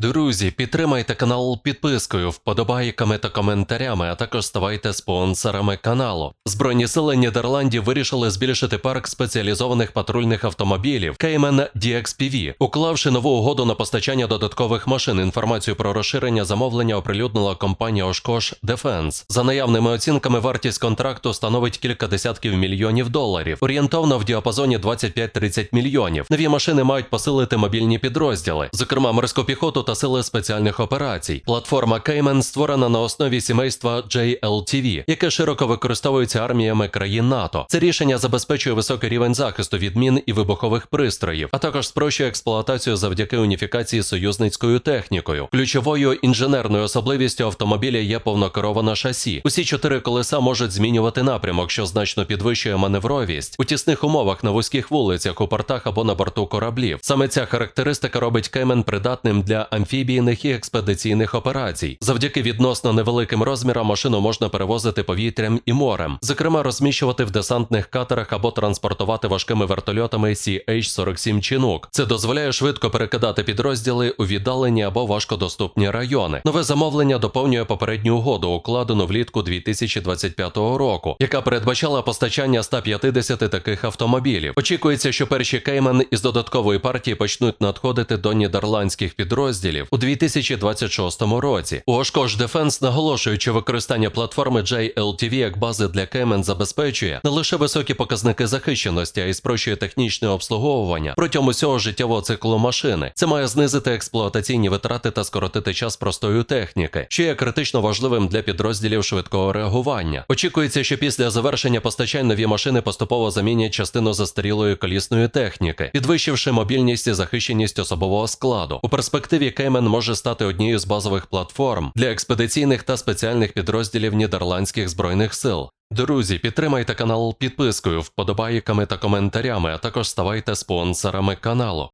Друзі, підтримайте канал підпискою, вподобайками та коментарями, а також ставайте спонсорами каналу. Збройні сили Нідерландів вирішили збільшити парк спеціалізованих патрульних автомобілів Cayman DXPV, уклавши нову угоду на постачання додаткових машин. Інформацію про розширення замовлення оприлюднила компанія Oshkosh Defense. За наявними оцінками, вартість контракту становить кілька десятків мільйонів доларів, орієнтовно в діапазоні 25-30 мільйонів. Нові машини мають посилити мобільні підрозділи, зокрема морську піхоту та сили спеціальних операцій. Платформа Cayman створена на основі сімейства JLTV, яке широко використовується арміями країн НАТО. Це рішення забезпечує високий рівень захисту від мін і вибухових пристроїв, а також спрощує експлуатацію завдяки уніфікації союзницькою технікою. Ключовою інженерною особливістю автомобіля є повнокерована шасі. Усі чотири колеса можуть змінювати напрямок, що значно підвищує маневровість у тісних умовах на вузьких вулицях, у портах або на борту кораблів. Саме ця характеристика робить Кеймен придатним для амфібійних і експедиційних операцій. Завдяки відносно невеликим розмірам машину можна перевозити повітрям і морем, зокрема розміщувати в десантних катерах або транспортувати важкими вертольотами CH-47 Chinook. Це дозволяє швидко перекидати підрозділи у віддалені або важкодоступні райони. Нове замовлення доповнює попередню угоду, укладену влітку 2025 року, яка передбачала постачання 150 таких автомобілів. Очікується, що перші Кеймен із додаткової партії почнуть надходити до нідерландських підрозділів у 2026 році. Oshkosh Defense наголошують, що використання платформи JLTV як бази для Кеймен забезпечує не лише високі показники захищеності, а й спрощує технічне обслуговування протягом усього життєвого циклу машини. Це має знизити експлуатаційні витрати та скоротити час простою техніки, що є критично важливим для підрозділів швидкого реагування. Очікується, що після завершення постачань нові машини поступово замінять частину застарілої колісної техніки, підвищивши мобільність і захищеність особового складу. У перспективі Кеймен може стати однією з базових платформ для експедиційних та спеціальних підрозділів нідерландських збройних сил. Друзі, підтримайте канал підпискою, вподобайками та коментарями, а також ставайте спонсорами каналу.